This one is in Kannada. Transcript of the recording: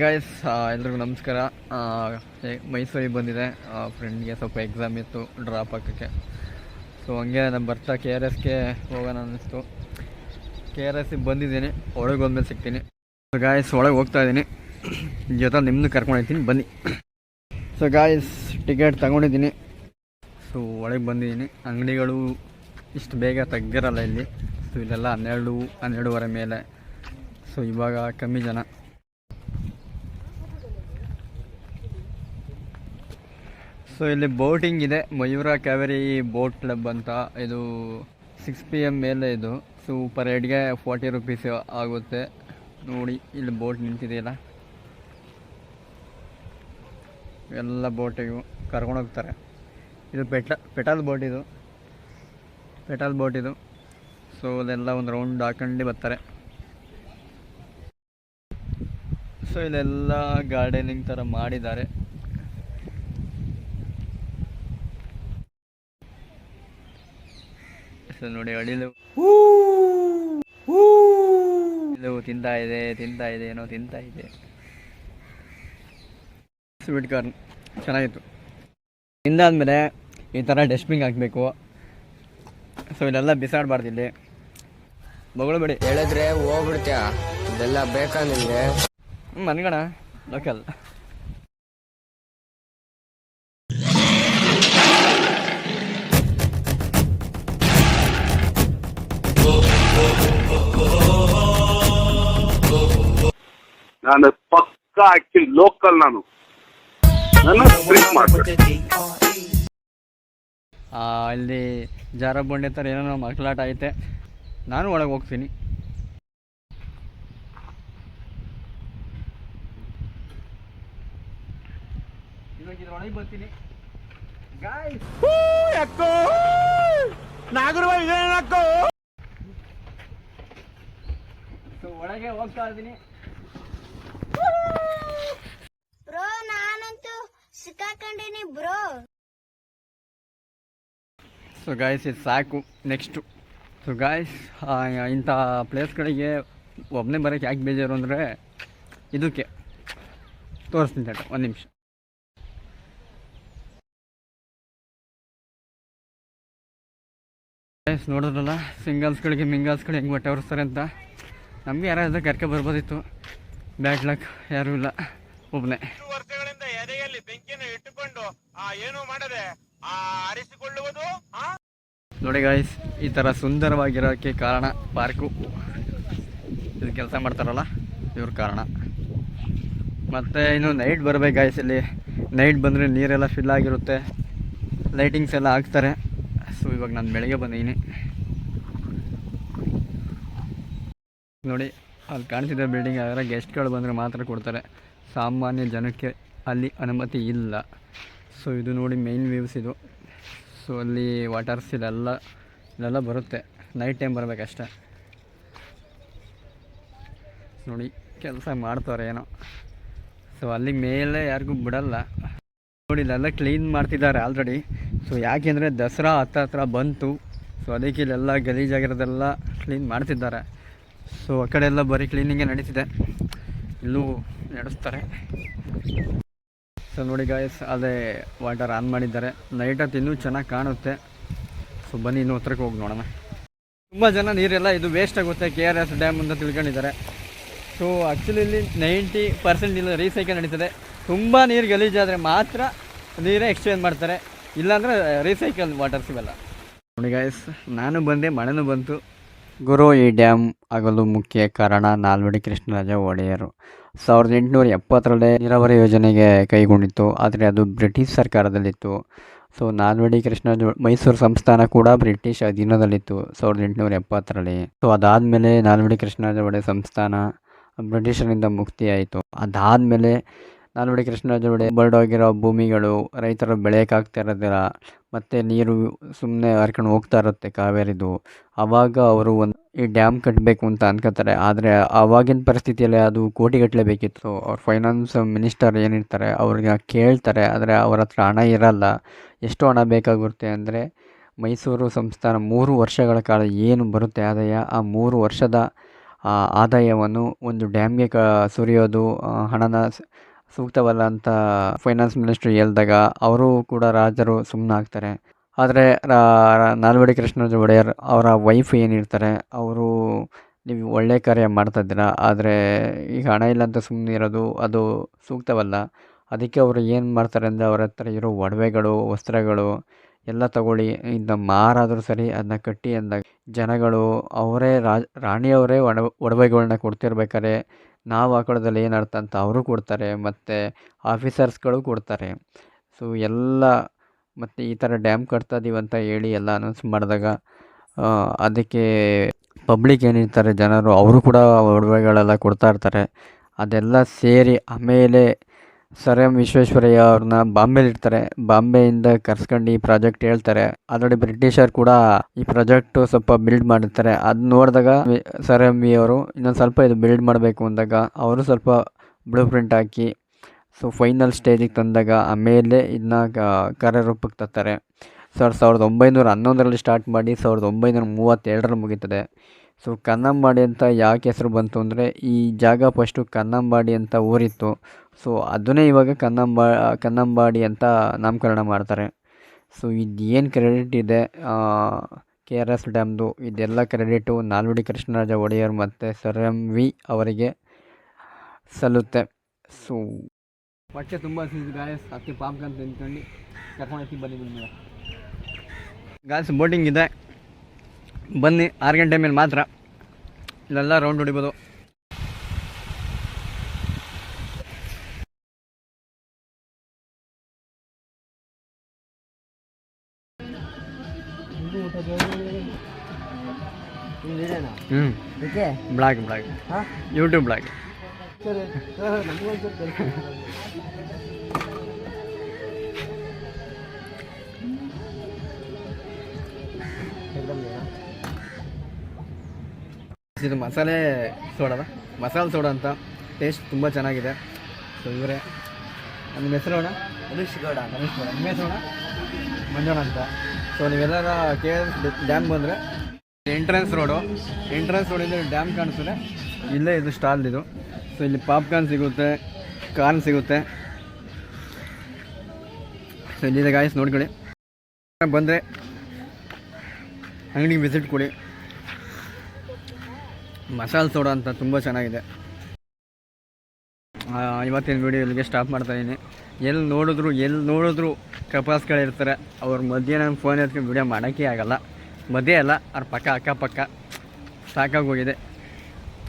ಗಾಯ್ಸ್ ಎಲ್ರಿಗೂ ನಮಸ್ಕಾರ. ಮೈಸೂರಿಗೆ ಬಂದಿದೆ. ಫ್ರೆಂಡ್ಗೆ ಸ್ವಲ್ಪ ಎಕ್ಸಾಮ್ ಇತ್ತು ಡ್ರಾಪ್ ಹಾಕೋಕ್ಕೆ. ಸೊ ಹಂಗೆ ನಾನು ಬರ್ತಾ ಕೆ ಆರ್ ಎಸ್ಗೆ ಹೋಗೋಣ ಅನ್ನಿಸ್ತು. ಕೆ ಆರ್ ಎಸ್ಸಿಗೆ ಬಂದಿದ್ದೀನಿ, ಒಳಗೆ ಹೋದ್ಮೇಲೆ ಸಿಗ್ತೀನಿ. ಗಾಯ್ಸ್ ಒಳಗೆ ಹೋಗ್ತಾ ಇದ್ದೀನಿ ಜೊತೆ ನಿಮ್ಮನ್ನು ಕರ್ಕೊಂಡು ಬನ್ನಿ. ಸೊ ಗಾಯ್ಸ್ ಟಿಕೆಟ್ ತಗೊಂಡಿದ್ದೀನಿ. ಸೊ ಒಳಗೆ ಬಂದಿದ್ದೀನಿ. ಅಂಗಡಿಗಳು ಇಷ್ಟು ಬೇಗ ತೆಗ್ದಿರಲ್ಲ ಇಲ್ಲಿ. ಸೊ ಇಲ್ಲೆಲ್ಲ ಹನ್ನೆರಡು, ಹನ್ನೆರಡುವರೆ ಮೇಲೆ. ಸೊ ಇವಾಗ ಕಮ್ಮಿ ಜನ. ಸೊ ಇಲ್ಲಿ ಬೋಟಿಂಗ್ ಇದೆ. ಮಯೂರ ಕಾವೇರಿ ಬೋಟ್ ಕ್ಲಬ್ ಅಂತ. ಇದು ಸಿಕ್ಸ್ ಪಿ ಎಂ ಮೇಲೆ ಇದು. ಸೊ ಪರ್ ಹೆಡ್ಗೆ ಫಾರ್ಟಿ ರುಪೀಸ್ ಆಗುತ್ತೆ. ನೋಡಿ, ಇಲ್ಲಿ ಬೋಟ್ ನಿಂತಿದೆಯಲ್ಲ? ಎಲ್ಲ ಬೋಟಿಗೂ ಕರ್ಕೊಂಡು ಹೋಗ್ತಾರೆ. ಇದು ಪೆಟ್ಲ ಪೆಟಲ್ ಬೋಟ್ ಇದು. ಪೆಟಲ್ ಬೋಟ್ ಇದು. ಸೊ ಅದೆಲ್ಲ ಒಂದು ರೌಂಡ್ ಹಾಕೊಂಡು ಬರ್ತಾರೆ. ಸೊ ಇಲ್ಲೆಲ್ಲ ಗಾರ್ಡನಿಂಗ್ ಥರ ಮಾಡಿದ್ದಾರೆ. ಸೊ ನೋಡಿ ಅಳಿಲು. ಇದು ತಿಂತಾ ಇದೆ ತಿಂತಾ ಇದೆ ಏನೋ ತಿಂತಾ ಇದೆ. ಸ್ವೀಟ್ ಕಾರ್ನ್ ಚೆನ್ನಾಗಿತ್ತು. ತಿಂದಾದ್ಮೇಲೆ ಈ ಥರ ಡಸ್ಟ್ಬಿನ್ ಹಾಕಬೇಕು. ಸೊ ಇದೆಲ್ಲ ಬಿಸಾಡಬಾರ್ದು ಇಲ್ಲಿ. ಮಗಳು ಹೇಳಿದ್ರೆ ಹೋಗ್ಬಿಡ್ತೀಯ? ಇದೆಲ್ಲ ಬೇಕಾ ನಿಮಗೆ ಹ್ಞೂ ಮನ್ಗಣ ಲೋಕಲ್ ನಾನು ಪಕ್ಕ ಆಕ್ಚುಲಿ ಲೋಕಲ್ ನಾನು. ನನ್ನ ಸ್ಟ್ರಿಕ್ ಮಾಡ್ತೀನಿ ಇಲ್ಲಿ ಜಾರ ಬಂಡೆ ಥರ ಏನೋ ಮಕ್ಕಳಾಟ ಐತೆ. ನಾನು ಒಳಗೆ ಹೋಗ್ತೀನಿ. ಇವಾಗ ಇದ್ರೊಳಗೆ ಬರ್ತೀನಿ. ಸೊ ಒಳಗೆ ಹೋಗ್ತಾ ಇದ್ದೀನಿ. ಬ್ರೋ ನಾನಂತೂ ಸಿಕ್ಕಾಕೊಂಡಿನಿ ಬ್ರೋ. ಸೊ ಗಾಯ್ಸ್ ಇದು ಸಾಕು. ನೆಕ್ಸ್ಟು ಸೊ ಗಾಯ್ಸ್ ಇಂಥ ಪ್ಲೇಸ್ಗಳಿಗೆ ಒಬ್ಬನೇ ಬರೋಕ್ಕೆ ಯಾಕೆ ಬೇಜಾರು ಅಂದರೆ ಇದಕ್ಕೆ. ತೋರಿಸ್ತೀನಿ ತಟ ಒಂದು ನಿಮಿಷ. ಗಾಯ್ಸ್ ನೋಡಿದ್ರಲ್ಲ ಸಿಂಗಲ್ಸ್ಗಳಿಗೆ ಮಿಂಗಲ್ಸ್ಗಳು ಹೆಂಗೆ ಬಟ್ಟೆ ಹೊರಿಸ್ತಾರೆ ಅಂತ? ನಮಗೆ ಯಾರಾದ್ರೂ ಕರ್ಕೆ ಬರ್ಬೋದಿತ್ತು. ಬ್ಯಾಡ್ ಲಕ್ ಯಾರು ಇಲ್ಲ. ಒಬ್ಬನೇ ವರ್ಷಗಳಿಂದ ಎದೆಯಲ್ಲಿ ಬೆಂಕಿಯನ್ನು ಇಟ್ಟುಕೊಂಡು ಏನು ಮಾಡದೆ ಆ ಆರಿಸಿಕೊಳ್ಳುವುದು ನೋಡಿ ಗಾಯ್ಸ್ ಈ ಥರ ಸುಂದರವಾಗಿರೋಕ್ಕೆ ಕಾರಣ ಪಾರ್ಕು ಇದು ಕೆಲಸ ಮಾಡ್ತಾರಲ್ಲ ಇವ್ರ ಕಾರಣ. ಮತ್ತು ಇನ್ನು ನೈಟ್ ಬರ್ಬೇಕು ಗಾಯ್ಸ್ ಇಲ್ಲಿ. ನೈಟ್ ಬಂದರೆ ನೀರೆಲ್ಲ ಫಿಲ್ ಆಗಿರುತ್ತೆ. ಲೈಟಿಂಗ್ಸ್ ಎಲ್ಲ ಹಾಕ್ತಾರೆ. ಸೊ ಇವಾಗ ನಾನು ಬೆಳಗ್ಗೆ ಬಂದಿದ್ದೀನಿ. ನೋಡಿ, ಅಲ್ಲಿ ಕಾಣಿಸಿದ ಬಿಲ್ಡಿಂಗ್ ಆದರೆ ಗೆಸ್ಟ್ಗಳು ಬಂದರೆ ಮಾತ್ರ ಕೊಡ್ತಾರೆ. ಸಾಮಾನ್ಯ ಜನಕ್ಕೆ ಅಲ್ಲಿ ಅನುಮತಿ ಇಲ್ಲ. ಸೊ ಇದು ನೋಡಿ ಮೇನ್ ವ್ಯೂಸ್ ಇದು. ಸೊ ಅಲ್ಲಿ ವಾಟರ್ಸ್ ಇದೆಲ್ಲ ಇಲ್ಲೆಲ್ಲ ಬರುತ್ತೆ. ನೈಟ್ ಟೈಮ್ ಬರಬೇಕಷ್ಟೆ. ನೋಡಿ, ಕೆಲಸ ಮಾಡ್ತಾರೆ ಏನೋ. ಸೊ ಅಲ್ಲಿ ಮೇಲೆ ಯಾರಿಗೂ ಬಿಡಲ್ಲ. ನೋಡಿ ಇಲ್ಲೆಲ್ಲ ಕ್ಲೀನ್ ಮಾಡ್ತಿದ್ದಾರೆ ಆಲ್ರೆಡಿ ಸೊ ಯಾಕೆಂದರೆ ದಸರಾ ಹತ್ರ ಹತ್ರ ಬಂತು. ಸೊ ಅದಕ್ಕೆ ಇಲ್ಲೆಲ್ಲ ಗಲೀಜಾಗಿರೋದೆಲ್ಲ ಕ್ಲೀನ್ ಮಾಡ್ತಿದ್ದಾರೆ. ಸೊ ಆ ಕಡೆ ಎಲ್ಲ ಬರೀ ಕ್ಲೀನಿಂಗೇ ನಡೀತಿದೆ. ಇಲ್ಲೂ ನಡೆಸ್ತಾರೆ. ಸೊ ನೋಡಿ ಗಾಯ್ಸ್ ಅದೇ ವಾಟರ್ ಆನ್ ಮಾಡಿದ್ದಾರೆ. ನೈಟ್ ಹೊತ್ತು ಇನ್ನೂ ಚೆನ್ನಾಗಿ ಕಾಣುತ್ತೆ. ಸೊ ಬನ್ನಿ ಇನ್ನೂ ಹತ್ರಕ್ಕೆ ಹೋಗಿ ನೋಡೋಣ. ತುಂಬ ಜನ ನೀರೆಲ್ಲ ಇದು ವೇಸ್ಟ್ ಆಗುತ್ತೆ. ಕೆ ಆರ್ ಎಸ್ ಡ್ಯಾಮ್ ಅಂತ ತಿಳ್ಕೊಂಡಿದ್ದಾರೆ. ಸೊ ಆ್ಯಕ್ಚುಲಿ ಇಲ್ಲಿ ನೈಂಟಿ ಪರ್ಸೆಂಟ್ ಇಲ್ಲ ರೀಸೈಕಲ್ ನಡೀತದೆ. ತುಂಬ ನೀರು ಗಲೀಜಾದರೆ ಮಾತ್ರ ನೀರೇ ಎಕ್ಸ್ಚೇಂಜ್ ಮಾಡ್ತಾರೆ. ಇಲ್ಲಾಂದರೆ ರೀಸೈಕಲ್ ವಾಟರ್ಸ್ ಇವೆಲ್ಲ. ನೋಡಿ ಗಾಯ್ಸ್ ನಾನು ಬಂದೆ, ಮಳೆನೂ ಬಂತು. ಗುರು ಈ ಡ್ಯಾಮ್ ಆಗಲು ಮುಖ್ಯ ಕಾರಣ ನಾಲ್ವಡಿ ಕೃಷ್ಣರಾಜ ಒಡೆಯರು. ಸಾವಿರದ ಎಂಟುನೂರ ಎಪ್ಪತ್ತರಲ್ಲೇ ನೀರಾವರಿ ಯೋಜನೆಗೆ ಕೈಗೊಂಡಿತ್ತು, ಆದರೆ ಅದು ಬ್ರಿಟಿಷ್ ಸರ್ಕಾರದಲ್ಲಿತ್ತು. ಸೊ, ನಾಲ್ವಡಿ ಕೃಷ್ಣರಾಜ ಮೈಸೂರು ಸಂಸ್ಥಾನ ಕೂಡ ಬ್ರಿಟಿಷ್ ಅಧೀನದಲ್ಲಿತ್ತು ಸಾವಿರದ ಎಂಟುನೂರ ಎಪ್ಪತ್ತರಲ್ಲಿ. ಸೊ, ಅದಾದಮೇಲೆ ನಾಲ್ವಡಿ ಕೃಷ್ಣರಾಜ ಒಡೆಯ ಸಂಸ್ಥಾನ ಬ್ರಿಟಿಷರಿಂದ ಮುಕ್ತಿಯಾಯಿತು. ಅದಾದಮೇಲೆ ನಾಲ್ವಡಿ ಕೃಷ್ಣರಾಜ ಒಡೆಯ ಬರ್ಡೋಗಿರೋ ಭೂಮಿಗಳು, ರೈತರು ಬೆಳೆಯೋಕ್ಕಾಗ್ತಾ ಇರೋದಿಲ್ಲ, ಮತ್ತು ನೀರು ಸುಮ್ಮನೆ ಹರ್ಕೊಂಡು ಹೋಗ್ತಾ ಇರುತ್ತೆ ಕಾವೇರಿದು. ಆವಾಗ ಅವರು ಒಂದು ಈ ಡ್ಯಾಮ್ ಕಟ್ಟಬೇಕು ಅಂತ ಅನ್ಕೋತಾರೆ, ಆದರೆ ಆವಾಗಿನ ಪರಿಸ್ಥಿತಿಯಲ್ಲಿ ಅದು ಕೋಟಿಗಟ್ಟಲೆ ಬೇಕಿತ್ತು. ಅವ್ರ ಫೈನಾನ್ಸ್ ಮಿನಿಸ್ಟರ್ ಏನಿರ್ತಾರೆ ಅವ್ರಿಗೆ ಕೇಳ್ತಾರೆ, ಆದರೆ ಅವ್ರ ಹತ್ರ ಹಣ ಇರಲ್ಲ. ಎಷ್ಟು ಹಣ ಬೇಕಾಗುತ್ತೆ ಅಂದರೆ, ಮೈಸೂರು ಸಂಸ್ಥಾನ ಮೂರು ವರ್ಷಗಳ ಕಾಲ ಏನು ಬರುತ್ತೆ ಆದಾಯ, ಆ ಮೂರು ವರ್ಷದ ಆದಾಯವನ್ನು ಒಂದು ಡ್ಯಾಮ್ಗೆ ಕ, ಸುರಿಯೋದು ಹಣನ ಸೂಕ್ತವಲ್ಲ ಅಂತ ಫೈನಾನ್ಸ್ ಮಿನಿಸ್ಟ್ರಿ ಹೇಳಿದಾಗ ಅವರು ಕೂಡ ರಾಜರು ಸುಮ್ಮನೆ ಆಗ್ತಾರೆ. ಆದರೆ ನಾಲ್ವಡಿ ಕೃಷ್ಣರಾಜ ಒಡೆಯರ್ ಅವರ ವೈಫ್ ಏನಿರ್ತಾರೆ ಅವರು ನೀವು ಒಳ್ಳೆ ಕಾರ್ಯ ಮಾಡ್ತಾ ಇದ್ದೀರಾ, ಆದರೆ ಈಗ ಹಣ ಇಲ್ಲ ಅಂತ ಸುಮ್ಮನೆ ಇರೋದು ಅದು ಸೂಕ್ತವಲ್ಲ. ಅದಕ್ಕೆ ಅವರು ಏನು ಮಾಡ್ತಾರೆ ಅಂದರೆ ಅವರ ಹತ್ರ ಇರೋ ಒಡವೆಗಳು, ವಸ್ತ್ರಗಳು ಎಲ್ಲ ತಗೊಳ್ಳಿ. ಇನ್ನು ಮಾರಾದರೂ ಸರಿ ಅದನ್ನ ಕಟ್ಟಿ ಅಂದಾಗ ಜನಗಳು ಅವರೇ ರಾಣಿಯವರೇ ಒಡ ಒಡವೆಗಳನ್ನ ಕೊಡ್ತಿರ್ಬೇಕಾದ್ರೆ ನಾವು ಆ ಏನು ಅರ್ಥ ಅಂತ ಅವರು ಕೊಡ್ತಾರೆ ಮತ್ತು ಆಫೀಸರ್ಸ್ಗಳು ಕೊಡ್ತಾರೆ. ಸೊ ಎಲ್ಲ ಮತ್ತು ಈ ಥರ ಡ್ಯಾಮ್ ಕಟ್ತಾ ಇದೀವಿ ಅಂತ ಹೇಳಿ ಎಲ್ಲ ಅನೌನ್ಸ್ ಮಾಡಿದಾಗ ಅದಕ್ಕೆ ಪಬ್ಲಿಕ್ ಏನಿರ್ತಾರೆ ಜನರು, ಅವರು ಕೂಡ ಒಡವೆಗಳೆಲ್ಲ ಕೊಡ್ತಾ ಇರ್ತಾರೆ. ಅದೆಲ್ಲ ಸೇರಿ ಆಮೇಲೆ ಸರ್ ಎಂ ವಿಶ್ವೇಶ್ವರಯ್ಯ ಅವ್ರನ್ನ ಬಾಂಬೆಲಿ ಇರ್ತಾರೆ ಬಾಂಬೆಯಿಂದ ಕರ್ಸ್ಕೊಂಡು ಈ ಪ್ರಾಜೆಕ್ಟ್ ಹೇಳ್ತಾರೆ. ಆಲ್ರೆಡಿ ಬ್ರಿಟಿಷರ್ ಕೂಡ ಈ ಪ್ರಾಜೆಕ್ಟ್ ಸ್ವಲ್ಪ ಬಿಲ್ಡ್ ಮಾಡಿರ್ತಾರೆ. ಅದ್ ನೋಡಿದಾಗ ಸರ್ ಎಂ ವಿ ಅವರು ಇನ್ನೊಂದು ಸ್ವಲ್ಪ ಇದು ಬಿಲ್ಡ್ ಮಾಡಬೇಕು ಅಂದಾಗ ಅವರು ಸ್ವಲ್ಪ ಬ್ಲೂ ಪ್ರಿಂಟ್ ಹಾಕಿ, ಸೊ ಫೈನಲ್ ಸ್ಟೇಜಿಗೆ ತಂದಾಗ ಆಮೇಲೆ ಇದನ್ನ ಕಾರ್ಯರೂಪಕ್ಕೆ ತರ್ತಾರೆ. ಸರ್, ಸಾವಿರದ ಒಂಬೈನೂರ ಹನ್ನೊಂದರಲ್ಲಿ ಸ್ಟಾರ್ಟ್ ಮಾಡಿ ಸಾವಿರದ ಒಂಬೈನೂರ ಮೂವತ್ತೆರಡರಲ್ಲಿ ಮುಗೀತದೆ. ಸೊ ಕನ್ನಂಬಾಡಿ ಅಂತ ಯಾಕೆ ಹೆಸರು ಬಂತು ಅಂದರೆ ಈ ಜಾಗ ಫಸ್ಟು ಕನ್ನಂಬಾಡಿ ಅಂತ ಊರಿತ್ತು. ಸೊ ಅದನ್ನೇ ಇವಾಗ ಕನ್ನಂಬಾ ಕನ್ನಂಬಾಡಿ ಅಂತ ನಾಮಕರಣ ಮಾಡ್ತಾರೆ. ಸೊ ಇದು ಏನು ಕ್ರೆಡಿಟ್ ಇದೆ ಕೆ ಆರ್ ಎಸ್ ಡ್ಯಾಮ್ದು ಇದೆಲ್ಲ ಕ್ರೆಡಿಟು ನಾಲ್ವಡಿ ಕೃಷ್ಣರಾಜ ಒಡೆಯರ್ ಮತ್ತು ಸರ್ ಎಂ ವಿ ಅವರಿಗೆ ಸಲ್ಲುತ್ತೆ. ಸೊ ಹೊಟ್ಟೆ ತುಂಬ ಗಾಯಸ್ ಪಾಪ್ಕಾರ್ನ್ ತಿಂದ್ಕೊಂಡು ಕರ್ಕೊಂಡು ಗಾಯಸ್ ಬೋಟಿಂಗ್ ಇದೆ. ಬನ್ನಿ ಆರು ಗಂಟೆ ಮೇಲೆ ಮಾತ್ರ. ಇಲ್ಲೆಲ್ಲ ರೌಂಡ್ ಹೊಡಿಬೋದು. ಹ್ಞೂ ಬ್ಲಾಗ್ ಬ್ಲಾಗ್ ಯೂಟ್ಯೂಬ್ ಬ್ಲಾಗ್ ಇದು ಮಸಾಲೆ ಸೋಡದ ಮಸಾಲೆ ಸೋಡಾ ಅಂತ. ಟೇಸ್ಟ್ ತುಂಬ ಚೆನ್ನಾಗಿದೆ. ಸೊ ಇವರೇ ನಮ್ಮ ಹೆಸರು ಅಣ್ಣ? ರಮೇಶ್ ಗೌಡ. ರಮೇಶ್ ಗೌಡ. ನಿಮ್ಮ ಹೆಸರು ಮಂಜಣ್ಣ ಅಂತ. ಸೊ ನೀವೆಲ್ಲರ ಕೆ ಎಸ್ ಡ್ಯಾಮ್ ಬಂದರೆ ಎಂಟ್ರೆನ್ಸ್ ರೋಡು ಎಂಟ್ರೆನ್ಸ್ ರೋಡಿಂದ ಡ್ಯಾಮ್ ಕಾಣಿಸ್ತದೆ ಇಲ್ಲೇ ಇದು ಸ್ಟಾಲ್ ಇದು. ಸೊ ಇಲ್ಲಿ ಪಾಪ್ಕಾರ್ನ್ ಸಿಗುತ್ತೆ ಕಾರ್ನ್ ಸಿಗುತ್ತೆ. ಸೊ ಇಲ್ಲಿದೆ ಗಾಯಸ್ ನೋಡ್ಕೊಳ್ಳಿ. ಬಂದರೆ ಅಂಗಡಿಗೆ ವಿಸಿಟ್ ಕೊಡಿ. ಮಸಾಲೆ ಸೋಡಾ ಅಂತ ತುಂಬ ಚೆನ್ನಾಗಿದೆ. ಇವತ್ತಿನ ವೀಡಿಯೋ ಇಲ್ಲಿಗೆ ಸ್ಟಾಪ್ ಮಾಡ್ತಾ ಇದ್ದೀನಿ ಎಲ್ಲಿ ನೋಡಿದ್ರು ಎಲ್ಲಿ ನೋಡಿದ್ರು ಕಪಾಸ್ಗಳಿರ್ತಾರೆ ಅವ್ರ ಮಧ್ಯೆ ನಾನು ಫೋನ್ ಎತ್ಕೊಂಡು ವೀಡಿಯೋ ಮಾಡೋಕ್ಕೆ ಆಗಲ್ಲ. ಮಧ್ಯೆ ಅಲ್ಲ, ಅವ್ರ ಪಕ್ಕ, ಅಕ್ಕಪಕ್ಕ. ಸಾಕಾಗೋಗಿದೆ